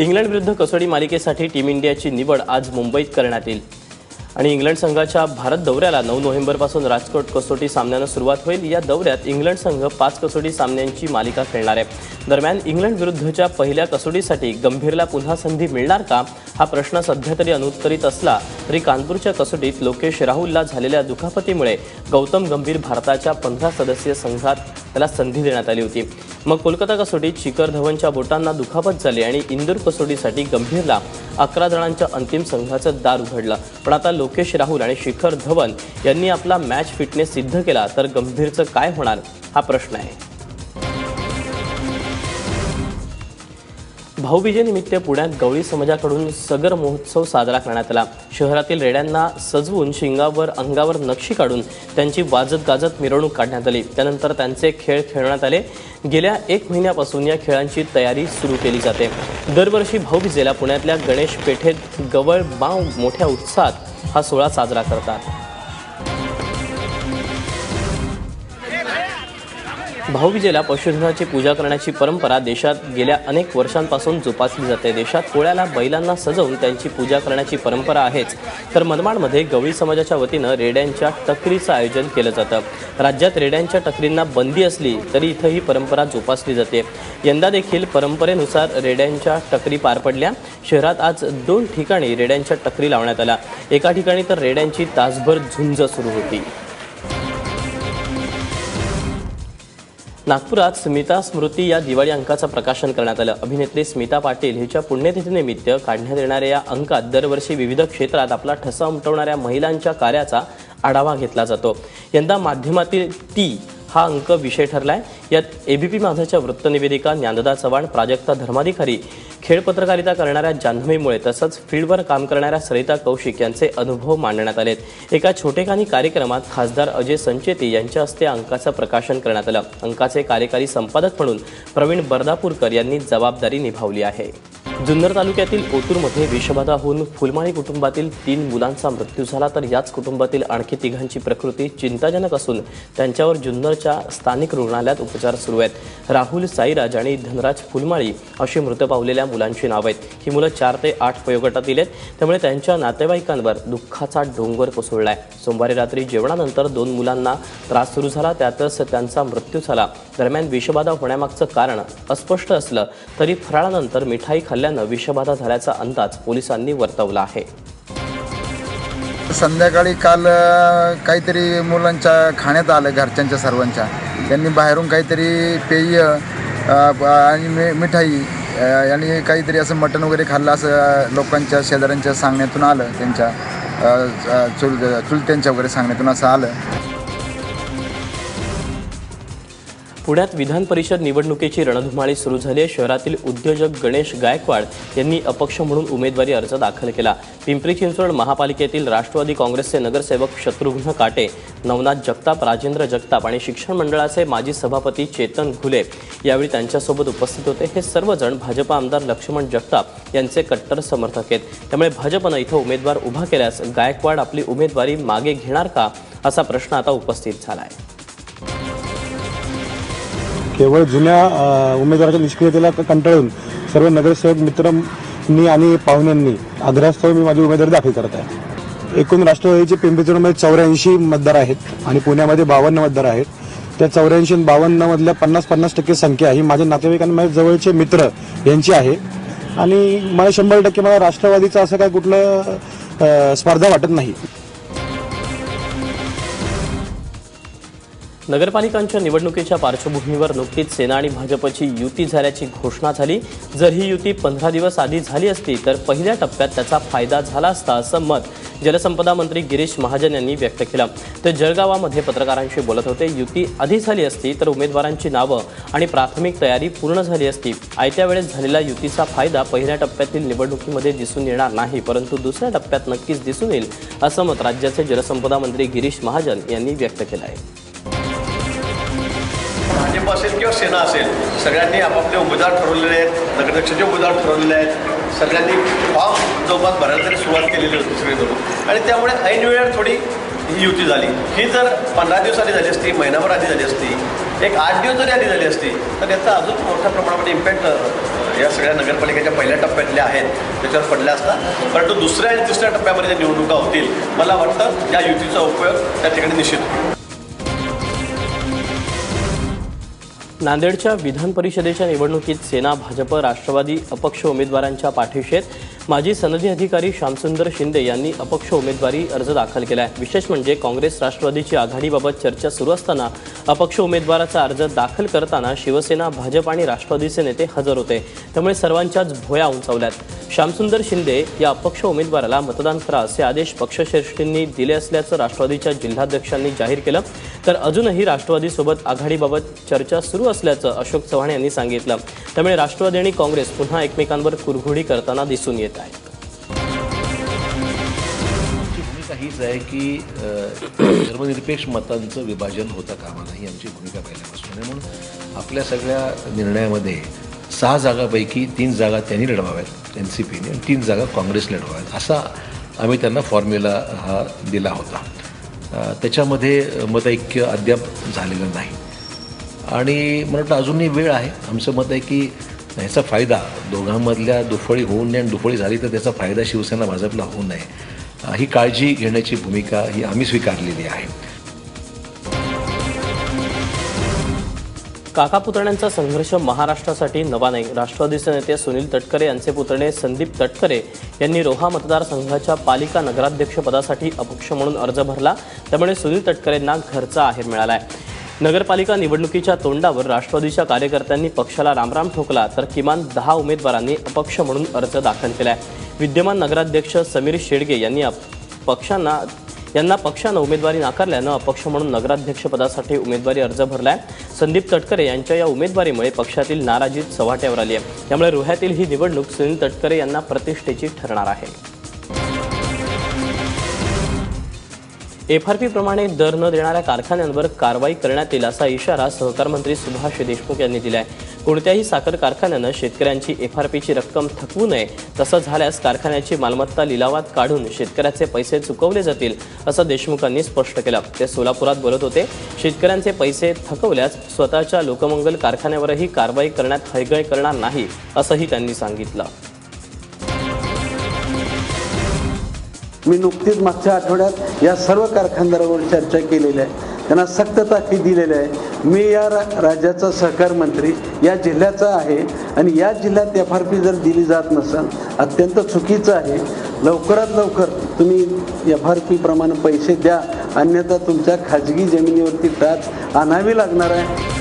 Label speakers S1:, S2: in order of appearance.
S1: England विरुद्ध कसोटी मालिकेसाठी टीम इंडियाची निवड आज मुंबईत करण्यात येईल. आणि इंग्लंड संघाच्या भारत दौऱ्याला नऊ नोव्हेंबरपासून राजकोट कसोटी सामन्यानं सुरुवात होईल. या दौऱ्यात इंग्लंड संघ पाच कसोटी सामन्यांची मालिका खेळणार आहे. दरम्यान इंग्लंड विरुद्धच्या पहिल्या कसोटीसाठी गंभीरला पुन्हा संधी मिळणार का? हा प्रश्न सध्या तरी अनुत्तरित असला तरी कानपूरच्या कसोटीत लोकेश राहुलला झालेल्या दुखापतीमुळे गौतम गंभीर भारताच्या पंधरा सदस्यीय संघात त्याला संधी देण्यात आली होती. मग कोलकाता कसोटीत शिखर धवनच्या बोटांना दुखापत झाली आणि इंदूर कसोटीसाठी गंभीरला अकरा जणांच्या अंतिम संघाचं दार उघडलं. पण आता लोकेश राहुल आणि शिखर धवन यांनी आपला मॅच फिटनेस सिद्ध केला तर गंभीरचं काय होणार हा प्रश्न आहे. भाऊबीजेनिमित्त पुण्यात गवळी समाजाकडून सगर महोत्सव साजरा करण्यात आला. शहरातील रेड्यांना सजवून शिंगावर अंगावर नक्षी काढून त्यांची वाजत गाजत मिरवणूक काढण्यात आली. त्यानंतर त्यांचे खेळ खेळण्यात आले. गेल्या एक महिन्यापासून या खेळांची तयारी सुरू केली जाते. दरवर्षी भाऊबीजेला पुण्यातल्या गणेश पेठेत गवळ बाव मोठ्या उत्साहात हा सोहळा साजरा करतात. भाऊबीजेला पशुधनाची पूजा करण्याची परंपरा देशात गेल्या अनेक वर्षांपासून जोपासली जाते. देशात पोळ्याला बैलांना सजवून त्यांची पूजा करण्याची परंपरा आहेच. तर मनमाडमध्ये गवळी समाजाच्या वतीनं रेड्यांच्या टकरीचं आयोजन केलं जातं. राज्यात रेड्यांच्या टकरींना बंदी असली तरी इथं ही परंपरा जोपासली जाते. यंदा देखील परंपरेनुसार रेड्यांच्या टकरी पार पडल्या. शहरात आज दोन ठिकाणी रेड्यांच्या टकरी लावण्यात आल्या. एका ठिकाणी तर रेड्यांची तासभर झुंज सुरू होती. नागपुरात स्मिता स्मृती या दिवाळी अंकाचं प्रकाशन करण्यात आलं. अभिनेत्री स्मिता पाटील हिच्या पुण्यतिथीनिमित्त काढण्यात येणाऱ्या या अंकात दरवर्षी विविध क्षेत्रात आपला ठसा उमटवणाऱ्या महिलांच्या कार्याचा आढावा घेतला जातो. यंदा माध्यमातील ती हा अंक विषय ठरलाय. यात एबीपी माझाच्या वृत्तनिवेदिका ज्ञानदा चव्हाण प्राजक्ता धर्माधिकारी खेळ पत्रकारिता करणाऱ्या जान्हवीमुळे तसंच फील्डवर काम करणाऱ्या सरिता कौशिक यांचे अनुभव मांडण्यात आलेत. एका छोटेखानी कार्यक्रमात खासदार अजय संचेती यांच्या हस्ते अंकाचं प्रकाशन करण्यात आलं. अंकाचे कार्यकारी संपादक म्हणून प्रवीण बर्दापूरकर यांनी जबाबदारी निभावली आहे. जुन्नर तालुक्यातील ओतूरमध्ये विषबाधा होऊन फुलमाळी कुटुंबातील तीन मुलांचा मृत्यू झाला तर याच कुटुंबातील आणखी तिघांची प्रकृती चिंताजनक असून त्यांच्यावर जुन्नरच्या स्थानिक रुग्णालयात उपचार सुरू आहेत. राहुल साईराज आणि धनराज फुलमाळी अशी मृत पावलेल्या मुलांची नावं आहेत. ही मुलं चार ते आठ वयोगटातील आहेत. त्यामुळे त्यांच्या नातेवाईकांवर दुःखाचा डोंगर कोसळलाय. सोमवारी रात्री जेवणानंतर दोन मुलांना त्रास सुरू झाला. त्यातच त्यांचा मृत्यू झाला. दरम्यान विषबाधा होण्यामागचं कारण अस्पष्ट असलं तरी फराळानंतर मिठाई खाल्ल्या खाल्ल्यानं विषबाधा झाल्याचा अंदाज पोलिसांनी वर्तवला आहे.
S2: संध्याकाळी काल काहीतरी मुलांच्या खाण्यात आलं घरच्यांच्या सर्वांच्या. त्यांनी बाहेरून काहीतरी पेय आणि मि मिठाई आणि काहीतरी असं मटण वगैरे खाल्लं असं लोकांच्या शेजाऱ्यांच्या सांगण्यातून आलं त्यांच्या चुल चुलत्यांच्या वगैरे सांगण्यातून असं आलं.
S1: पुण्यात विधान परिषद निवडणुकीची रणधुमाळी सुरू झाली आहे. शहरातील उद्योजक गणेश गायकवाड यांनी अपक्ष म्हणून उमेदवारी अर्ज दाखल केला. पिंपरी चिंचवड महापालिकेतील राष्ट्रवादी काँग्रेसचे नगरसेवक शत्रुघ्न काटे नवनाथ जगताप राजेंद्र जगताप आणि शिक्षण मंडळाचे माजी सभापती चेतन घुले यावेळी त्यांच्यासोबत उपस्थित होते. हे सर्वजण भाजपा आमदार लक्ष्मण जगताप यांचे कट्टर समर्थक आहेत. त्यामुळे भाजपनं इथं उमेदवार उभा केल्यास गायकवाड आपली उमेदवारी मागे घेणार का असा प्रश्न आता उपस्थित झाला आहे
S3: केवळ जुन्या उमेदवाराच्या निष्क्रियतेला कंटाळून सर्व नगरसेवक मित्रांनी आणि पाहुण्यांनी आग्रहास्तव मी माझी उमेदवारी दाखल करत आहे. एकूण राष्ट्रवादीचे पिंपरी चौऱ्याऐंशी मतदार आहेत आणि पुण्यामध्ये बावन्न मतदार आहेत. त्या चौऱ्याऐंशी बावन्न मधल्या पन्नास पन्नास टक्के संख्या ही माझ्या नातेवाईकांना माझ्या जवळचे मित्र यांची आहे. आणि मला शंभर टक्के मला राष्ट्रवादीचं असं काय कुठलं स्पर्धा वाटत नाही.
S1: नगरपालिकांच्या निवडणुकीच्या पार्श्वभूमीवर नुकतीच सेना आणि भाजपची युती झाल्याची घोषणा झाली. जर ही युती पंधरा दिवस आधी झाली असती तर पहिल्या टप्प्यात त्याचा फायदा झाला असता असं मत जलसंपदा मंत्री गिरीश महाजन यांनी व्यक्त केलं. ते जळगावामध्ये पत्रकारांशी बोलत होते. युती आधी झाली असती तर उमेदवारांची नावं आणि प्राथमिक तयारी पूर्ण झाली असती. आयत्या वेळेस झालेला युतीचा फायदा पहिल्या टप्प्यातील निवडणुकीमध्ये दिसून येणार नाही परंतु दुसऱ्या टप्प्यात नक्कीच दिसून येईल असं मत राज्याचे जलसंपदा मंत्री गिरीश महाजन यांनी व्यक्त केलं आहे.
S4: भाजप असेल किंवा सेना असेल सगळ्यांनी आपापले उमेदवार ठरवलेले आहेत नगरदक्षचे उमेदवार ठरवलेले आहेत सगळ्यांनी फॉर्म जवळपास भरायला तरी सुरुवात केलेली होती सगळीकडून. आणि त्यामुळे ऐन वेळेवर थोडी ही युती झाली. ही जर पंधरा दिवस आधी झाली असती महिनाभर आधी झाली असती एक आठ दिवस जरी आधी झाली असती तर याचा अजून मोठ्या प्रमाणामध्ये इम्पॅक्ट या सगळ्या नगरपालिकेच्या पहिल्या टप्प्यातल्या आहेत त्याच्यावर पडल्या असतात परंतु दुसऱ्या आणि तिसऱ्या टप्प्यामध्ये ज्या निवडणुका होतील मला वाटतं या युतीचा उपयोग त्या ठिकाणी निश्चित होईल.
S1: नांदेडच्या विधान परिषदेच्या निवडणुकीत सेना भाजप राष्ट्रवादी अपक्ष उमेदवारांच्या पाठीशी आहेत माजी सनदी अधिकारी श्यामसुंदर शिंदे यांनी अपक्ष उमेदवारी अर्ज दाखल केला आहे विशेष म्हणजे काँग्रेस राष्ट्रवादीची आघाडीबाबत चर्चा सुरू असताना अपक्ष उमेदवाराचा अर्ज दाखल करताना शिवसेना भाजप आणि राष्ट्रवादीचे नेते हजर होते. त्यामुळे सर्वांच्याच भोया उंचावल्यात. श्यामसुंदर शिंदे या अपक्ष उमेदवाराला मतदान करा असे आदेश पक्षश्रेष्ठींनी दिले असल्याचं राष्ट्रवादीच्या जिल्हाध्यक्षांनी जाहीर केलं. तर अजूनही राष्ट्रवादीसोबत आघाडीबाबत चर्चा सुरू असल्याचं अशोक चव्हाण यांनी सांगितलं. त्यामुळे राष्ट्रवादी आणि काँग्रेस पुन्हा एकमेकांवर कुरघोडी करताना दिसून येत आहेत
S5: आमची भूमिका हीच आहे की धर्मनिरपेक्ष मतांचं विभाजन होता कामा नाही आमची भूमिका पहिल्यापासून म्हणून आपल्या सगळ्या निर्णयामध्ये सहा जागापैकी तीन जागा त्यांनी लढवाव्यात एन सी पीने आणि तीन जागा काँग्रेस लढवाव्यात. असा आम्ही त्यांना फॉर्म्युला हा दिला होता. त्याच्यामध्ये मतैक्य अद्याप झालेलं नाही. आणि मला वाटतं अजूनही वेळ आहे. आमचं मत आहे की ह्याचा फायदा दोघांमधल्या दुफळी होऊ नये आणि दुफळी झाली तर त्याचा फायदा शिवसेना भाजपला होऊ नये. ही काळजी घेण्याची भूमिका ही आम्ही स्वीकारलेली आहे.
S1: काका पुतण्यांचा संघर्ष महाराष्ट्रासाठी नवा नाही. राष्ट्रवादीचे नेते सुनील तटकरे यांचे पुतणे संदीप तटकरे यांनी रोहा मतदारसंघाच्या पालिका नगराध्यक्षपदासाठी अपक्ष म्हणून अर्ज भरला. त्यामुळे सुनील तटकरेंना घरचा आहेर मिळाला आहे नगरपालिका निवडणुकीच्या तोंडावर राष्ट्रवादीच्या कार्यकर्त्यांनी पक्षाला रामराम ठोकला तर किमान दहा उमेदवारांनी अपक्ष म्हणून अर्ज दाखल केला आहे विद्यमान नगराध्यक्ष समीर शेडगे यांनी अप- पक्षांना यांना पक्षानं उमेदवारी नाकारल्यानं अपक्ष म्हणून नगराध्यक्षपदासाठी उमेदवारी अर्ज भरलाय. संदीप तटकरे यांच्या या उमेदवारीमुळे पक्षातील नाराजी चव्हाट्यावर आली आहे. त्यामुळे रोह्यातील ही निवडणूक सुनील तटकरे यांना प्रतिष्ठेची ठरणार आहे. एफआरपी प्रमाणे दर न देणाऱ्या कारखान्यांवर कारवाई करण्यात येईल असा इशारा सहकार मंत्री सुभाष देशमुख यांनी दिला आहे कोणत्याही साखर कारखान्यानं शेतकऱ्यांची एफआरपीची रक्कम थकवू नये तसं झाल्यास कारखान्याची मालमत्ता लिलावात काढून शेतकऱ्याचे पैसे चुकवले जातील असं देशमुखांनी स्पष्ट केलं. ते सोलापुरात बोलत होते शेतकऱ्यांचे पैसे थकवल्यास स्वतःच्या लोकमंगल कारखान्यावरही कारवाई करण्यात हयगय करणार नाही असंही त्यांनी सांगितलं.
S6: मी नुकतीच मागच्या आठवड्यात या सर्व कारखानदारावर चर्चा केलेली आहे. त्यांना सक्त ताकीद दिलेली आहे. मी या रा- राज्याचा सहकार मंत्री या जिल्ह्याचा आहे आणि या जिल्ह्यात एफ आर पी जर दिली जात नसेल अत्यंत चुकीचं आहे. लवकरात लवकर तुम्ही एफ आर पीप्रमाणे पैसे द्या. अन्यथा तुमच्या खाजगी जमिनीवरती टाच आणावी लागणार आहे.